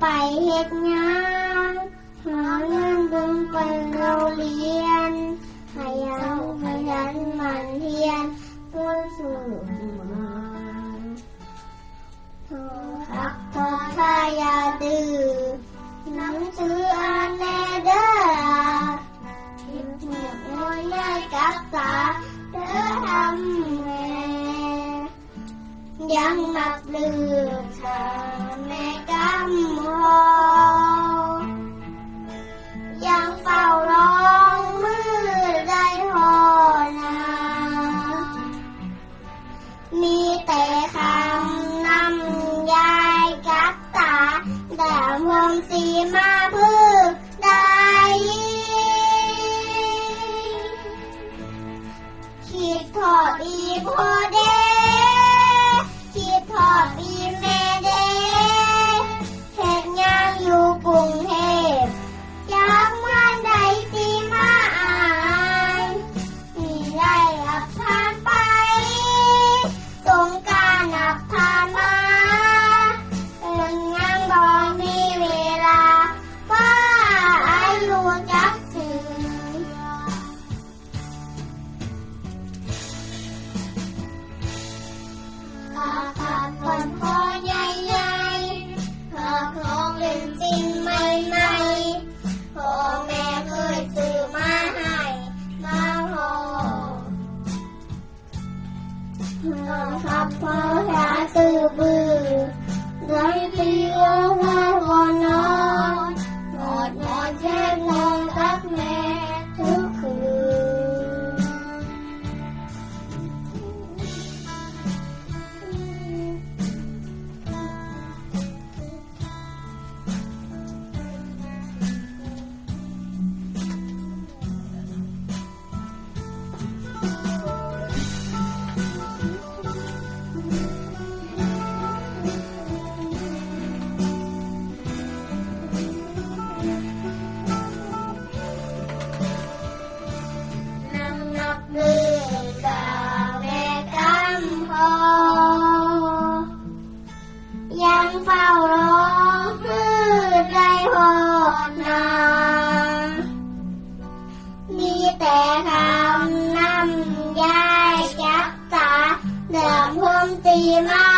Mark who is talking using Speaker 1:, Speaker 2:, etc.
Speaker 1: ไปเฮ็ดงานหาเงินดึงไปโรงเรียนพยายานขยันหมันเพียนเพื่สู่มาพักพอทายาดื้อนังสืออ่านแนเด้อยิ้มเหนียบน้อยใหญ่กับตาเธอทำแม่ยังนับลืมเธอแม่กำ มสีมาพื้ได้ขีดถอดอีพอ far. 对吗？